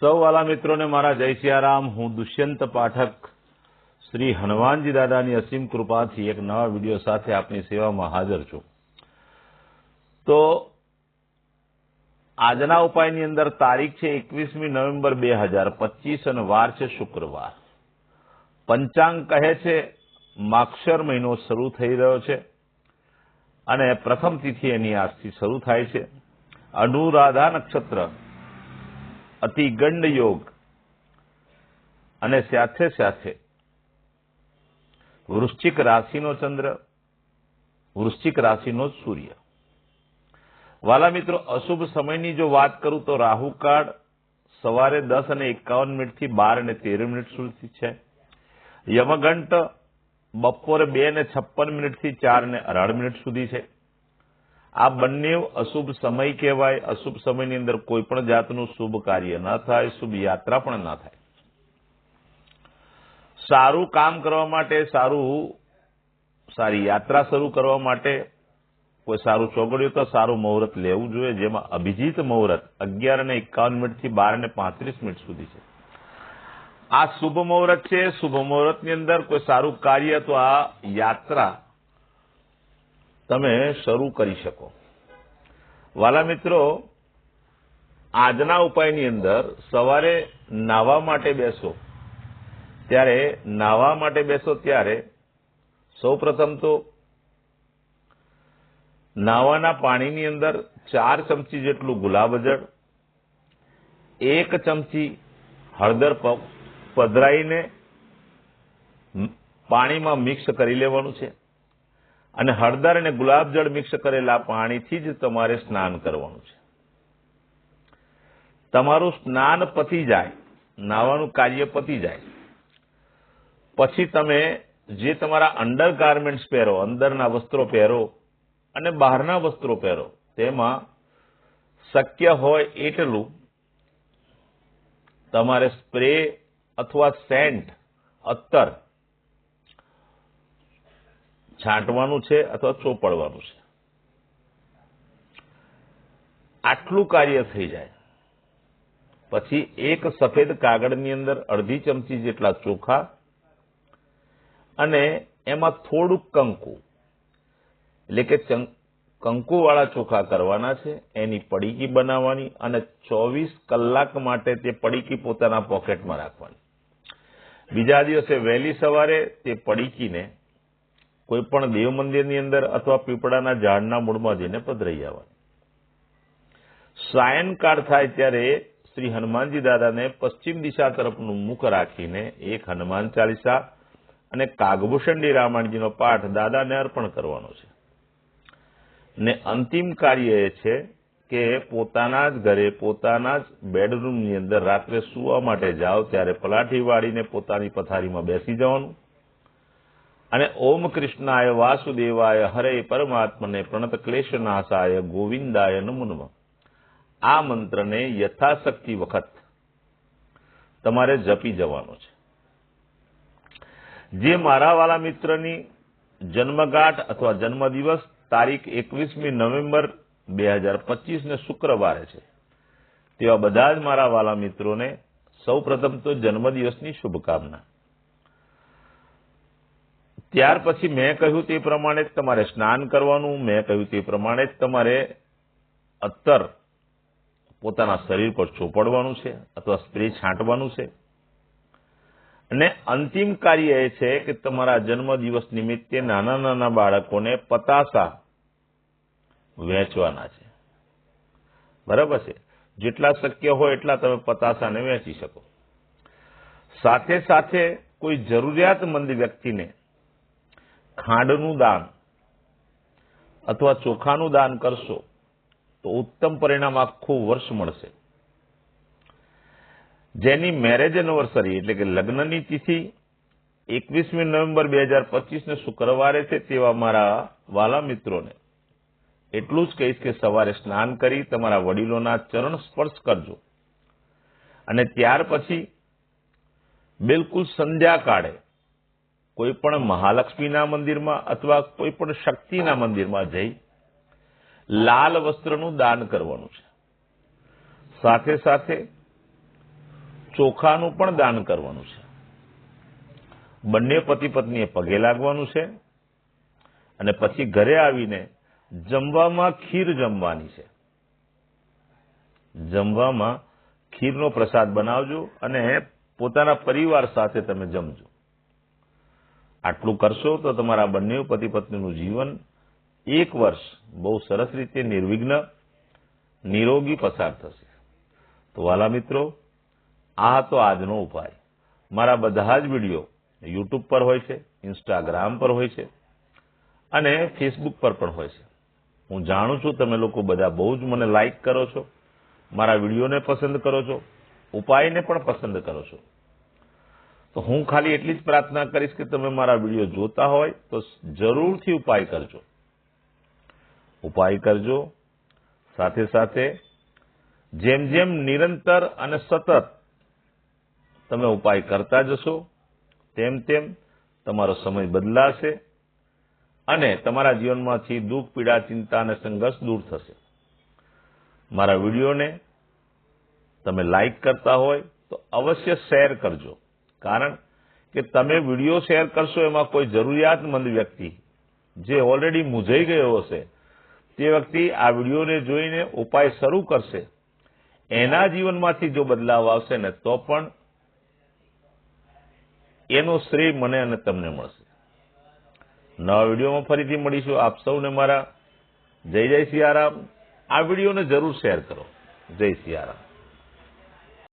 સૌ વાલા મિત્રોને મારા જય સિયારામ. હું દુષ્યંત પાઠક શ્રી હનુમાનજી દાદાની અસીમ કૃપાથી એક નવા વીડિયો સાથે આપની સેવામાં હાજર છું. તો આજના ઉપાયની અંદર તારીખ છે એકવીસમી નવેમ્બર બે હજાર પચીસ અને વાર છે શુક્રવાર. પંચાંગ કહે છે, માક્ષર મહિનો શરૂ થઈ રહ્યો છે અને પ્રથમ તિથિ એની આજથી શરૂ થાય છે. અનુરાધા નક્ષત્ર અતિગંડ યોગ અને સાથે સાથે વૃશ્ચિક રાશિનો ચંદ્ર, વૃશ્ચિક રાશિનો સૂર્ય. વાલા મિત્રો, અશુભ સમયની જો વાત કરું તો રાહુકાળ સવારે દસ અને એકાવન મિનિટથી બાર અને તેર મિનિટ સુધી છે. યમગંટ બપોરે બે અને છપ્પન મિનિટથી ચાર અને અઢાર મિનિટ સુધી છે. આ બંને અશુભ સમય કહેવાય. અશુભ સમયની અંદર કોઈ પણ જાતનું શુભ કાર્ય ન થાય, શુભ યાત્રા પણ ન થાય. સારું કામ કરવા માટે, સારું, સારી યાત્રા શરૂ કરવા માટે કોઈ સારું ચોગડ્યું તો સારું મુહૂર્ત લેવું જોઈએ, જેમાં અભિજીત મુહૂર્ત અગિયાર અને એકાવન મિનિટથી બાર અને પાંત્રીસ મિનિટ સુધી છે. આ શુભ મુહૂર્ત છે. શુભ મુહૂર્તની અંદર કોઈ સારું કાર્ય તો આ યાત્રા તમે શરૂ કરી શકો. વાલા મિત્રો, આજના ઉપાયની અંદર સવારે નાવા માટે બેસો. ત્યારે નાવા માટે બેસો ત્યારે સૌપ્રથમ તો નાવાના પાણીની અંદર ચાર ચમચી જેટલું ગુલાબજળ એક ચમચી હળદર પધરાઈને પાણીમાં મિક્સ કરી લેવાનું છે. અને હળદર અને ગુલાબજળ મિક્સ કરેલા પાણીથી જ તમારે સ્નાન કરવાનું છે. તમારું સ્નાન પતી જાય, નાવાનું કાર્ય પતી જાય. પછી તમે જે તમારા અંડર ગાર્મેન્ટ્સ પહેરો, અંદરના વસ્ત્રો પહેરો અને બહારના વસ્ત્રો પહેરો, તેમાં શક્ય હોય એટલું તમારે સ્પ્રે અથવા સેન્ટ, અત્તર છાંટવાનું છે અથવા ચોપડવાનું છે. આટલું કાર્ય થઈ જાય. પછી એક સફેદ કાગળની અંદર અડધી ચમચી જેટલા ચોખા અને એમાં થોડુંક કંકુ. એટલે કે કંકુવાળા ચોખા કરવાના છે, એની પડીકી બનાવવાની અને ચોવીસ કલાક માટે તે પડીકી પોતાના પોકેટમાં રાખવાની. બીજા દિવસે વહેલી સવારે તે પડીકીને કોઈ પણ દેવ મંદિરની અંદર અથવા પીપળાના ઝાડના મૂળમાં જઈને પધરાઈ આવવાની સાયનકાળ થાય ત્યારે શ્રી હનુમાનજી દાદાને પશ્ચિમ દિશા તરફનું મુખ રાખીને એક હનુમાન ચાલીસા અને કાગભૂષણડી રામાયણજીનો પાઠ દાદાને અર્પણ કરવાનો છે. ને અંતિમ કાર્ય એ છે કે પોતાના જ ઘરે, પોતાના જ બેડરૂમની અંદર રાત્રે સુવા માટે જાઓ, ત્યારે પલાઠી વાળીને પોતાની પથારીમાં બેસી જવાનું. અને ઓમ કૃષ્ણાય વાસુદેવાય હરે પરમાત્મને પ્રણત ક્લેશનાશાય ગોવિંદાય નમુનમ. આ મંત્રને યથાશક્તિ વખત તમારે જપી જવાનો છે. જે મારા વાલા મિત્રની જન્મગાંઠ અથવા જન્મદિવસ તારીખ એકવીસમી નવેમ્બર બે હજાર પચીસને શુક્રવારે છે. તેવા બધા જ મારા વાલા મિત્રોને સૌ પ્રથમ તો જન્મદિવસની શુભકામના. ત્યાર પછી મેં કહ્યું તે પ્રમાણે જ તમારે સ્નાન કરવાનું, મેં કહ્યું તે પ્રમાણે જ તમારે અત્તર પોતાના શરીર પર ચોપડવાનું છે અથવા સ્પ્રે છાંટવાનું છે. અને અંતિમ કાર્ય એ છે કે તમારા જન્મદિવસ નિમિત્તે નાના નાના બાળકોને પતાસા વહેંચવાના છે. બરાબર છે? જેટલા શક્ય હોય એટલા તમે પતાસાને વહેંચી શકો. સાથે સાથે કોઈ જરૂરિયાતમંદ વ્યક્તિને ખાંડનું દાન અથવા ચોખાનું દાન કરશો, તો ઉત્તમ પરિણામ આખું વર્ષ મળશે. જેની મેરેજ એનિવર્સરી એટલે કે લગ્નની તિથિ એકવીસમી નવેમ્બર બે હજાર પચીસને શુક્રવારે છે તેવા મારા વાલા મિત્રોને, એટલું જ કહીશ કે સવારે સ્નાન કરી તમારા વડીલોના ચરણ સ્પર્શ કરજો. અને ત્યાર પછી બિલકુલ સંધ્યા કાળે કોઈ પણ મહાલક્ષ્મીના મંદિરમાં અથવા કોઈ પણ શક્તિના મંદિરમાં જઈ લાલ વસ્ત્રનું દાન કરવાનું છે. સાથે સાથે ચોખાનું પણ દાન કરવાનું છે. બંને પતિ પત્નીએ પગે લાગવાનું છે અને પછી ઘરે આવીને જમવામાં ખીર જમવાની છે. જમવામાં ખીરનો પ્રસાદ બનાવજો અને પોતાના પરિવાર સાથે તમે જમજો. આટલું કરશો તો તમારા બંને પતિ પત્નીનું જીવન એક વર્ષ બહુ સરસ રીતે નિર્વિઘ્ન, નિરોગી પસાર થશે. તો વાલા મિત્રો, આ તો આજનો ઉપાય. મારા બધા જ વીડિયો યુટ્યુબ પર હોય છે ઇન્સ્ટાગ્રામ પર હોય છે અને ફેસબુક પર પણ હોય છે. હું જાણું છું તમે લોકો બધા બહુ જ મને લાઈક કરો છો, મારા વિડીયોને પસંદ કરો છો, ઉપાયને પણ પસંદ કરો છો. તો હું ખાલી એટલી જ પ્રાર્થના કરીશ કે તમે મારા વીડિયો જોતા હોય તો જરૂરથી ઉપાય કરજો. ઉપાય કરજો. સાથે સાથે જેમ જેમ નિરંતર અને સતત તમે ઉપાય કરતા જશો, તેમ તેમ તમારો સમય બદલાશે અને તમારા જીવનમાંથી દુઃખ, પીડા, ચિંતા અને સંઘર્ષ દૂર થશે. મારા વિડીયોને તમે લાઈક કરતા હોય તો અવશ્ય શેર કરજો. કારણ કે તમે વીડિયો શેર કરશો એમાં કોઈ જરૂરિયાતમંદ વ્યક્તિ જે ઓલરેડી મૂંઝાઈ ગયો હશે, તે વ્યક્તિ આ વિડીયોને જોઈને ઉપાય શરૂ કરશે. એના જીવનમાંથી જો બદલાવ આવશે ને તો પણ એનો શ્રેય મને અને તમને મળશે. નવા વિડીયોમાં ફરીથી મળીશું. આપ સૌને મારા જય જય સિયારામ. આ વિડીયોને જરૂર શેર કરો. જય સિયારામ.